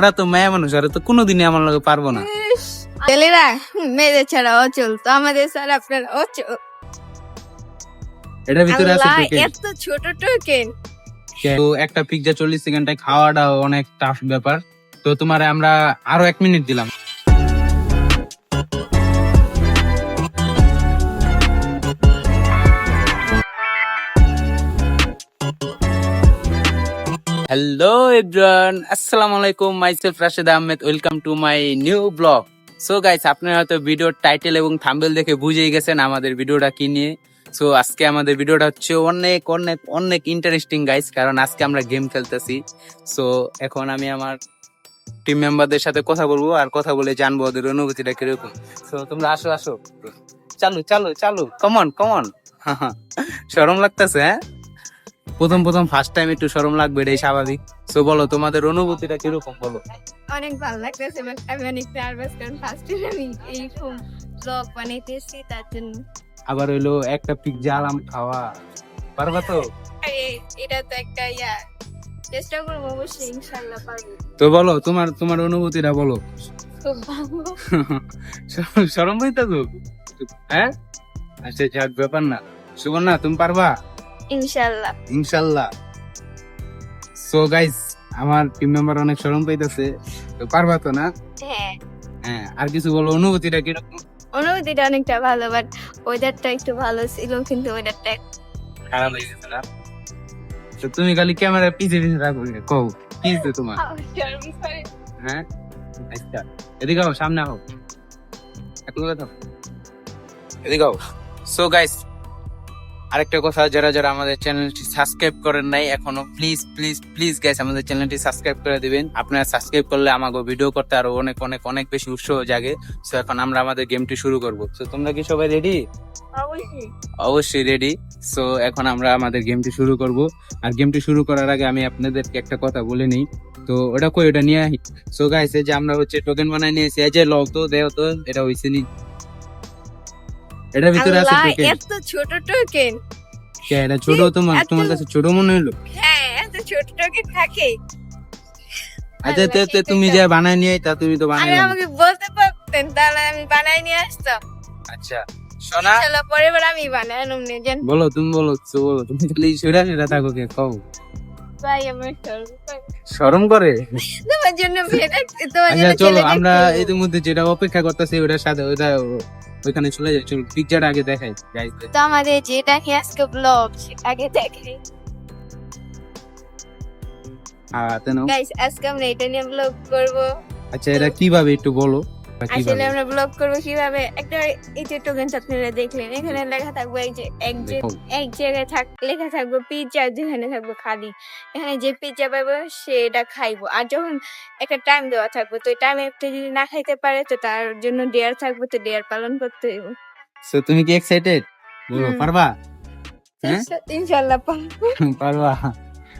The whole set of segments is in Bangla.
ওরা তো মেয়ে মানুষ ওরা তো কোনোদিনই আমার লগে পারব না। ছেলেরা মেয়েদের ছাড়া অচল তো আমাদের স্যার আপনার অচল। এটা ভিতরে আছে টোকেন এত ছোট টোকেন তো একটা পিৎজা চল্লিশ সেকেন্ডে খাওয়াটা অনেক টাফ ব্যাপার। তো তোমার আমরা আরও এক মিনিট দিলাম। হ্যালো এভরিওয়ান আসসালামু আলাইকুম myself Rashed Ahmed welcome to my new vlog so guys আপনারা হয়তো ভিডিওর টাইটেল এবং থাম্বেল দেখে বুঝেই গেছেন আমাদের ভিডিওটা কি নিয়ে। সো আজকে আমাদের ভিডিওটা হচ্ছে অনেক অনেক অনেক ইন্টারেস্টিং গাইস কারণ আজকে আমরা গেম খেলতেছি। সো এখন আমি আমার টিম মেম্বারদের সাথে কথা বলব আর কথা বলে জানব ওদের অনুভূতিটা কীরকম। সো তোমরা আসো আসো। চালু চালু চালু। কমন কমন শরম লাগতেছে হ্যাঁ? প্রথম প্রথম ফার্স্ট টাইম একটু শরম লাগবে এটাই স্বাভাবিক। সো বলো তোমাদের অনুভূতিটা কীরকম? বলো। অনেক ভালো লাগতেছে আমি অনেক নার্ভাস কারণ ফার্স্ট টাইম আমি এইরকম ব্লগ বানাইতেছি তার জন্য। আবার হইল একটা পিৎজা আলাম খাওয়া। পারবা তো? এটা তো একটা ইয়া। চেষ্টা করব অবশ্যই ইনশাল্লাহ পারব। তো বলো তোমার তোমার অনুভূতিটা বলো। খুব ভালো। শরম হইতে তো হ্যাঁ? আচ্ছা যাক ব্যাপার না। সুবর্ণা তুমি পারবা? ইনশাল্লাহ ইনশাল্লাহ সো গাইস আমার টিম মেম্বার অনেক শরম পাইতেছে তো পারবা তো না? হ্যাঁ। হ্যাঁ আর কিছু বলো অনুভূতিটা কীরকম? অনুভূতিটা অনেকটা ভালো বাট ওয়েদারটা একটু ভালো ছিল কিন্তু ওয়েদারটা খারাপ হয়ে গেছে না? তো তুমি খালি ক্যামেরা পিছে পিছে রাখো কও কি তোমার? হ্যাঁ? আচ্ছা এদিকে আও সামনে আও। এক থাকো এদিকে আও। সো গাইস আরেকটা কথা যারা যারা আমাদের চ্যানেলটি সাবস্ক্রাইব করেন নাই এখনও প্লিজ প্লিজ প্লিজ গাইস আমাদের চ্যানেলটি সাবস্ক্রাইব করে দিবেন। আপনারা সাবস্ক্রাইব করলে আমাকে ভিডিও করতে আরও অনেক অনেক অনেক বেশি উৎসাহ জাগে। সো এখন আমরা আমাদের গেমটি শুরু করব। তো তোমরা কি সবাই রেডি অবশ্যই। অবশ্যই রেডি সো এখন আমরা আমাদের গেমটি শুরু করব। আর গেমটি শুরু করার আগে আমি আপনাদেরকে একটা কথা বলে নেই। তো ওটা কই? ওটা নিয়ে আহি সো গাইস এই যে আমরা হচ্ছে টোকেন বানাই নিয়েছি এই যে লও তো দেও তো এটা হইছে নি এটার ভিতরে আছে টোকেন এত ছোট টোকেন কে এটা ছোট তোমার তোমার কাছে ছোট মনে হলো? হ্যাঁ এত ছোট টোকেন থাকে। আচ্ছা তে তুমি যে বানাই নিয়ে তা তুমি তো বানাই আরে আমাকে বলতে পারতেন তাহলে আমি বানাই নিয়ে আসতাম। আচ্ছা সোনা? চলো পরের বার আমি বানাই আনুম নিয়ে জান বলো তুমি বলো তো বলো তুমি খালি সেটা সেটা থাকো কে কও। ভাই আমার শরম করে। তোমার জন্য তোমার আচ্ছা জন্য চলো আমরা এর মধ্যে যেটা অপেক্ষা করতেছি ওটার সাথে ওটা ওইখানে চলে যাই চল পিকচার আগে দেখাই গাইস তো আমাদের যেটা কি আজকে ব্লগ আগে দেখাই আ তেনো? গাইস আজকে আমরা এটা নিয়ে ব্লগ করব। আচ্ছা এটা কীভাবে একটু বলো। আসলে আমরা ব্লগ করব কীভাবে? একটা এই যে টোকেন আপনারা দেখলেন এখানে লেখা থাকবে এই যে এক যে এক জায়গায় থাক লেখা থাকবে যেখানে থাকবে খালি। এখানে যে পাবো সেটা খাইবো। আর যখন একটা টাইম দেওয়া থাকবে তো টাইমে যদি না খাইতে পারে তো তার জন্য ডেয়ার থাকবে তো ডেয়ার পালন করতে হইব। সো তুমি কি এক্সাইটেড বলো। পারবা? হ্যাঁ? ইনশাল্লাহ পারবা।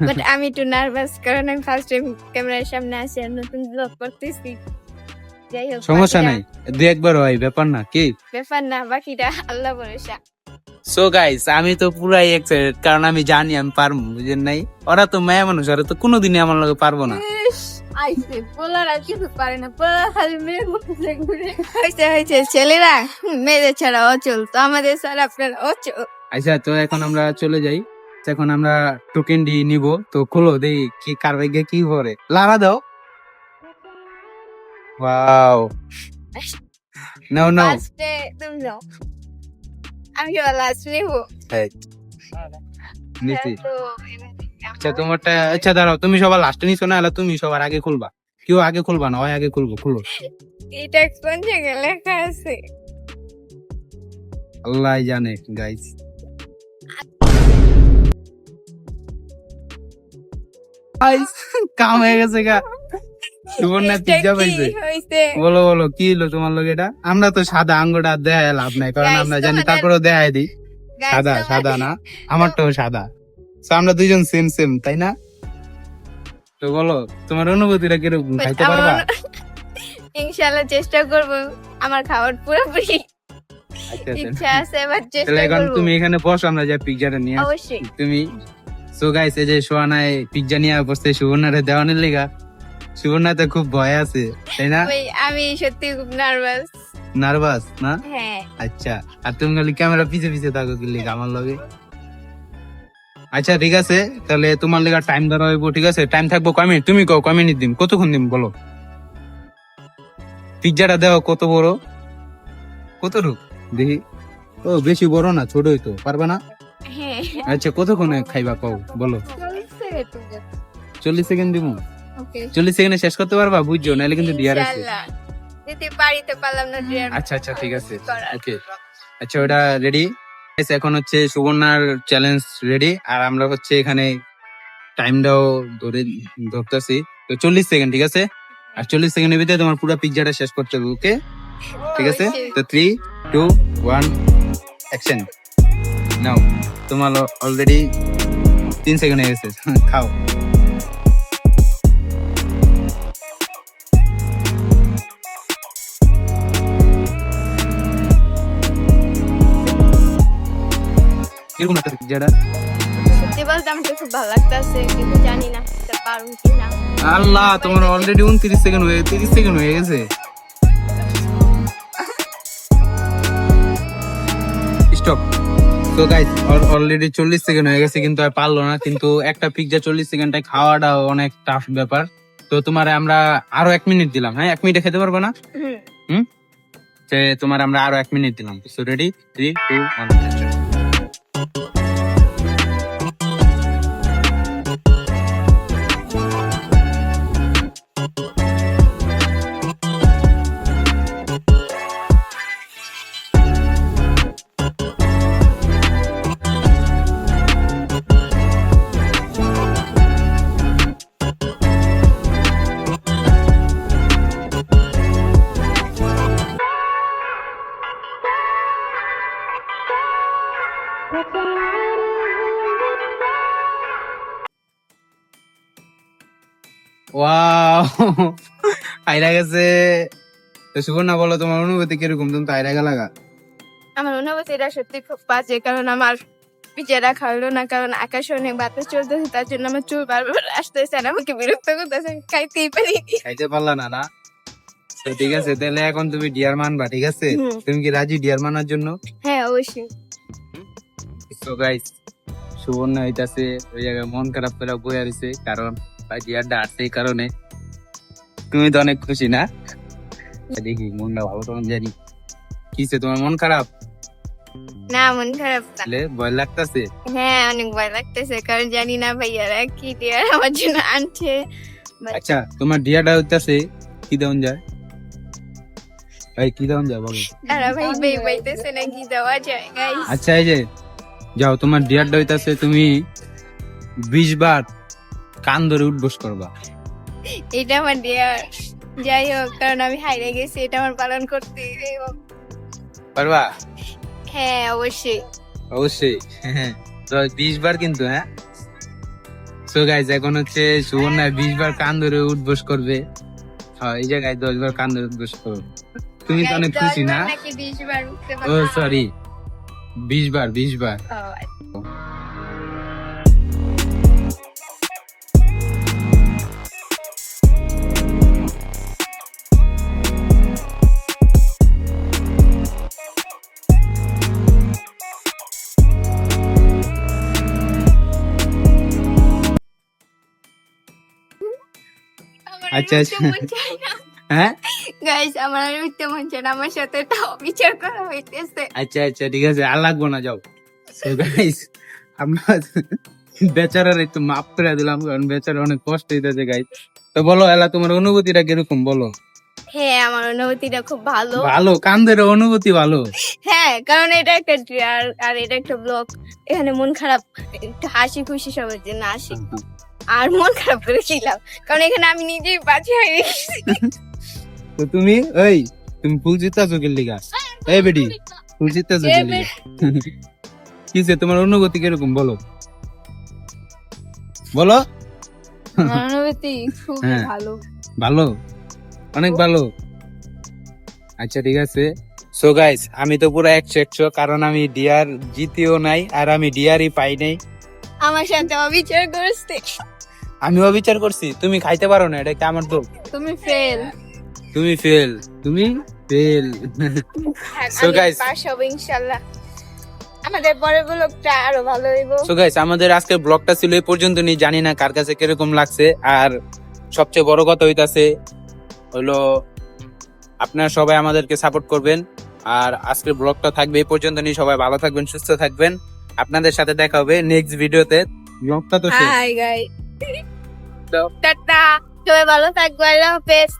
বাট আমি একটু নার্ভাস কারণ আমি ফার্স্ট টাইম ক্যামেরার সামনে আসি আর নতুন ব্লগ করতেছি। যাই হোক সমস্যা নাই। দু একবার হয় ব্যাপার না কি? ব্যাপার না বাকিটা আল্লাহ ভরসা। সো গাইস আমি তো পুরাই এক্সাইটেড কারণ আমি জানি আমি পারব বুঝেন নাই? ওরা তো মেয়ে মানুষ ওরা তো কোনোদিনই আমার লগে পারব না। ইস, আইসে কিছু পারে না পোলার খালি মেয়ে ঘুরে হয়েছে হয়েছে ছেলেরা মেয়েদের ছাড়া অচল তো আমাদের স্যার আপনার অচল। আচ্ছা তো এখন আমরা চলে যাই। তো এখন আমরা টোকেন ডি নিব তো খোলো দেই কি কার কি করে লারা দাও। ওয়াও নাও নাও লাস্টে তুমি যাও আমি কি লাস্ট নেব এই, নিছি তো আচ্ছা তোমারটা আচ্ছা দাঁড়াও তুমি সবার লাস্টে নিছো না? তুমি সবার আগে খুলবা। কেউ আগে খুলবা না ওই আগে খুলবো খুলো। এটা কোন জায়গায় লেখা আছে? আল্লাহ জানে গাইস গাইস কাম হয়ে গেছে গা। সুবর্ণা পিজ্জা পাইছে? বলো বলো কি হলো তোমার লোক এটা? আমরা তো সাদা আঙ্গুটা দেয় লাভ নাই কারণ আমরা জানি তারপরেও দেয় দিই। সাদা সাদা না? আমারটাও সাদা। তো আমরা দুইজন সেম সেম তাই না? তো বলো তোমার অনুভূতিটা কীরকম? খাইতে পারবা? ইনশাল্লাহ চেষ্টা করব। আমার খাবার পুরোপুরি আচ্ছা আচ্ছা। ইচ্ছা আছে এবার তাহলে চেষ্টা করব। তুমি এখানে বসো আমরা যা পিকচারটা নিয়ে অবশ্যই। তুমি সো গাইস এই যে সোয়ানায় পিজ্জা নিয়ে বসতে সুবর্ণারে দেওয়ানের লিগা। সুবর্ণা তো খুব ভয় আছে তাই না? আমি সত্যি খুব নার্ভাস নার্ভাস না? হ্যাঁ। আচ্ছা আর তুমি খালি ক্যামেরা পিছে পিছে থাকো কি লিখে আমার লগে? আচ্ছা ঠিক আছে তাহলে তোমার লেগে টাইম ধরা হইব ঠিক আছে? টাইম থাকব কয় মিনিট তুমি কও কয় মিনিট দিম? কতক্ষণ দিম বলো? পিজ্জাটা দাও কত বড়? কত রূপ? দেখি। ও বেশি বড় না ছোটই তো পারবে না? হ্যাঁ। আচ্ছা কতক্ষণে খাইবা কও বলো। চল্লিশ সেকেন্ড দিব চল্লিশ সেকেন্ডে শেষ করতে পারবা? বুঝছ? নাহলে কিন্তু ডিয়ার আছে। যদি বাড়িতে পারলাম না ডিয়ার আচ্ছা আচ্ছা ঠিক আছে। ওকে আচ্ছা ওটা রেডি এখন হচ্ছে সুবর্ণার চ্যালেঞ্জ রেডি আর আমরা হচ্ছে এখানে টাইমটাও ধরে ধরতেছি। তো চল্লিশ সেকেন্ড ঠিক আছে? আর চল্লিশ সেকেন্ডের ভিতরে তোমার পুরো পিজ্জাটা শেষ করতে হবে ওকে ঠিক আছে? তো three two one action now তোমার অলরেডি তিন সেকেন্ড হয়ে গেছে। খাও। কীরকম একটা পিজ্জাটা সত্যি বলতে খুব ভালো লাগতেছে কিন্তু জানি না পারুম কি না আল্লাহ তোমার অলরেডি উনত্রিশ সেকেন্ড হয়ে তিরিশ সেকেন্ড হয়ে গেছে। স্টপ তো গাইস অলরেডি চল্লিশ সেকেন্ড হয়ে গেছে কিন্তু আর পারল না কিন্তু একটা পিৎজা চল্লিশ সেকেন্ডে খাওয়াটা অনেক টাফ ব্যাপার। তো তোমার আমরা আরও এক মিনিট দিলাম হ্যাঁ? এক মিনিটে খেতে পারব না? হুম। হুম? তোমার আমরা আরও এক মিনিট দিলাম। So ready three two one ん? আইরা গেছে। তো সুবর্ণা বলো তোমার অনুভূতি কীরকম? তুমি তো আইরা গেলাগা আমার অনুভূতিটা সত্যি খুব বাজে কারণ আমার না কারণ আকাশে অনেক বাতাস চলতেছে তার জন্য আমার চুল বারবার আসতেছে আর আমাকে বিরক্ত করতেছে খাইতেই পারি খাইতে পারলা না না? তো ঠিক আছে তাহলে এখন তুমি ডিয়ার মানবা ঠিক আছে? তুমি কি রাজি ডিয়ার মানার জন্য? হ্যাঁ অবশ্যই। তো গাইস সুবর্ণা হইতাছে ওই জায়গায় মন খারাপ করে বয়ে রয়েছে কারণ ডিয়ারটা আসছে এই কারণে। তুমি তো অনেক খুশি না? দেখি মনটা ভালো তখন জানি। কিসে তোমার মন খারাপ? না মন খারাপ না। তাহলে ভয় লাগতাছে? হ্যাঁ অনেক ভয় লাগতেছে কারণ জানি না ভাইয়ারা কি দেয়ার আমার জন্য আনছে। আচ্ছা তোমার ডিয়াটা হইতাছে কি দেওয়া যায়? ভাই কি দেওয়া যায় বলো। তারা ভাই ভাই পাইতেছে না কি দেওয়া যায় গাইস আচ্ছা এই যে যাও তোমার ডিয়ারটা হইতাছে তুমি বিশ বার কান ধরে উঠবস করবা। এটা আমার দেয়ার যাই হোক কারণ আমি হাইরে গেছি এটা আমার পালন করতে পারবা? হ্যাঁ অবশ্যই। অবশ্যই। তো বিশ বার কিন্তু হ্যাঁ? সো গাইজ এখন হচ্ছে সুবর্ণা বিশ বার কান ধরে উঠবস করবে। হ্যাঁ এই জায়গায় দশ বার কান ধরে উঠবস করবে তুমি তো অনেক খুশি না? ও সরি বিশ বার বিশ বার আচ্ছা। আচ্ছা, উঠতে আচ্ছা। হ্যাঁ? আমার আর উঠতে মন চায় না। আমার সাথে তাও বিচার করা হইতেছে। আচ্ছা আচ্ছা ঠিক আছে আর লাগবো না যাও। গাইস আমরা বেচারার একটু মাপ করে দিলাম কারণ বেচারা অনেক কষ্ট হইতেছে গাইস তো বলো এলা তোমার অনুভূতিটা কীরকম বলো? হ্যাঁ আমার অনুভূতিটা খুব ভালো। ভালো কান্দের অনুভূতি ভালো। হ্যাঁ কারণ এটা একটা আর আর এটা একটা ব্লগ এখানে মন খারাপ একটু হাসি খুশি সবার জন্য আসি। আর মন খারাপ করে ছিলাম কারণ এখানে আমি নিজেই বাজে হয়ে গেছি। তো তুমি এই তুমি ফুল চিত্তা চোখের লিগা? এই বেডি ফুল চিত্তা চোখের লিগা? কিসে তোমার অনুভূতি কীরকম বলো? বলো? অনুভূতি খুব হ্যাঁ। ভালো। ভালো? অনেক ভালো। আচ্ছা ঠিক আছে। সো গাইস আমি তো পুরো একশো একশো কারণ আমি ডিয়ার জিতিও নাই আর আমি ডিয়ারই পাই নাই। আমার সাথে অবিচার করছে। আমিও বিচার করছি তুমি খাইতে পারো না এটা কি আমার দোষ? তুমি ফেল তুমি ফেল তুমি ফেল So guys- পাস হব ইনশাল্লাহ। আমাদের পরের ব্লগটা আরও ভালো হইব। সো গাইস আমাদের আজকের ব্লগটা ছিল এই পর্যন্ত নি জানি না কার কাছে কীরকম লাগছে আর সবচেয়ে বড় কথা হইতাছে হলো আপনারা সবাই আমাদেরকে সাপোর্ট করবেন আর আজকের ব্লগটা থাকবে এই পর্যন্ত নি সবাই ভালো থাকবেন সুস্থ থাকবেন। আপনাদের সাথে দেখা হবে নেক্সট ভিডিওতে ব্লগটা তো শেষ। Hi guy tata. সবাই ভালো থাকবেন। আল্লাহ হাফেজ।